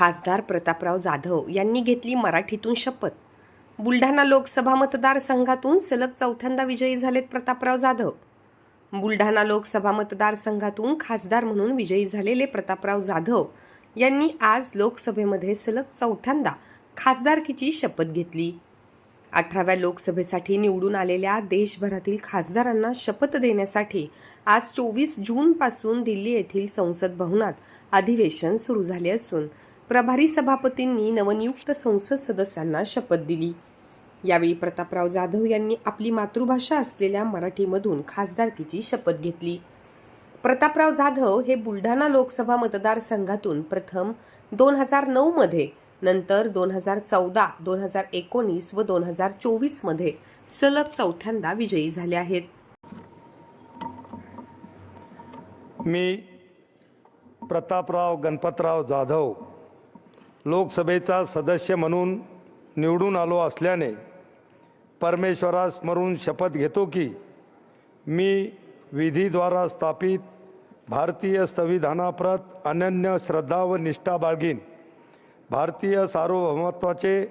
खासदार प्रतापराव जाधव यांनी घेतली मराठीतून शपथ. बुलढाणा लोकसभा मतदारसंघातून सलग चौथ्यांदा विजयी झालेत प्रतापराव जाधव. बुलढाणा लोकसभा मतदारसंघातून खासदार म्हणून विजयी झालेले प्रतापराव जाधव यांनी आज लोकसभेमध्ये सलग चौथ्यांदा खासदारकीची शपथ घेतली. अठराव्या लोकसभेसाठी निवडून आलेल्या देशभरातील खासदारांना शपथ देण्यासाठी आज चोवीस जूनपासून दिल्ली येथील संसद भवनात अधिवेशन सुरू झाले असून प्रभारी सभापतींनी नवनियुक्त संसद सदस्यांना शपथ दिली. यावेळी प्रतापराव जाधव यांनी आपली मातृभाषा असलेल्या मराठीमधून खासदारकीची शपथ घेतली. प्रतापराव जाधव हे बुलढाणा लोकसभा मतदारसंघातून प्रथम दोन हजार नऊमध्ये नंतर दोन हजार चौदा दोन हजार एकोणीस व दोन हजार चोवीसमध्ये सलग चौथ्यांदा विजयी झाले आहेत. मी प्रतापराव गणपतराव जाधव लोकसभेचा सदस्य म्हणून निवडून आलो असल्याने परमेश्वरास स्मरून शपथ घेतो की मी विधीद्वारा स्थापित भारतीय संविधानाप्रत अनन्य श्रद्धा व निष्ठा बाळगीन. भारतीय सार्वभौमत्वाचे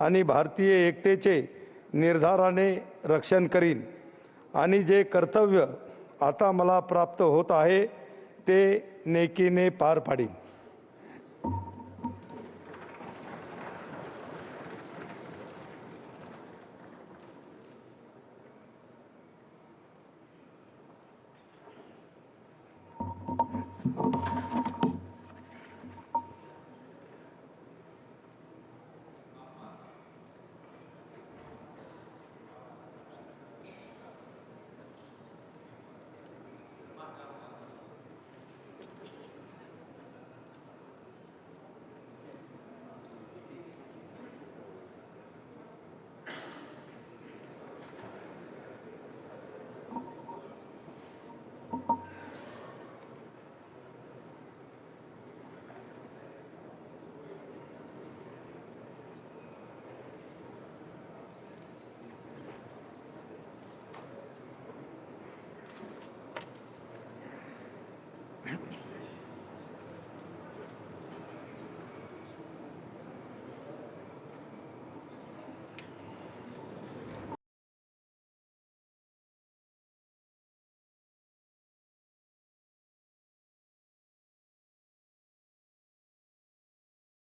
आणि भारतीय एकतेचे निर्धाराने रक्षण करीन. आणि जे कर्तव्य आता मला प्राप्त होत आहे ते नेकीने पार पाडीन.